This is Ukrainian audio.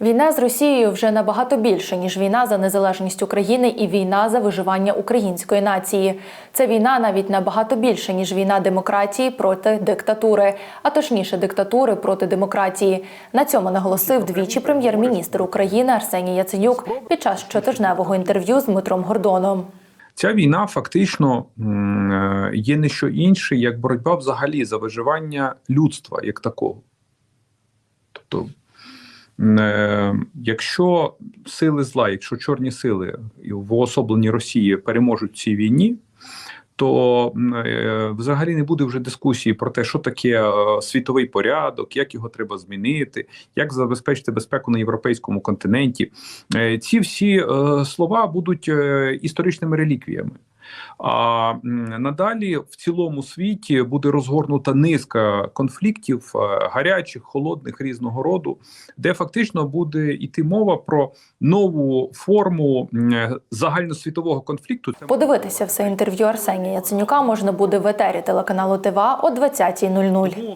Війна з Росією вже набагато більше ніж війна за незалежність України і війна за виживання української нації. Це війна навіть набагато більше ніж війна демократії проти диктатури, а точніше диктатури проти демократії. На цьому наголосив двічі прем'єр-міністр України Арсеній Яценюк під час щотижневого інтерв'ю з Дмитром Гордоном. Ця війна фактично е, є не що інше, як боротьба взагалі за виживання людства як такого. Тобто, якщо сили зла, якщо чорні сили в уособленні Росії переможуть в цій війні, то е, взагалі не буде вже дискусії про те, що таке е, світовий порядок, як його треба змінити, як забезпечити безпеку на європейському континенті. Е, Ці всі е, слова будуть е, історичними реліквіями. А надалі в цілому світі буде розгорнута низка конфліктів е, гарячих, холодних різного роду, де фактично буде йти мова про нову форму загальносвітового конфлікту. Подивитися все інтерв'ю Арсенія Яценюка можна буде в етері телеканалу ТВА о 20.00.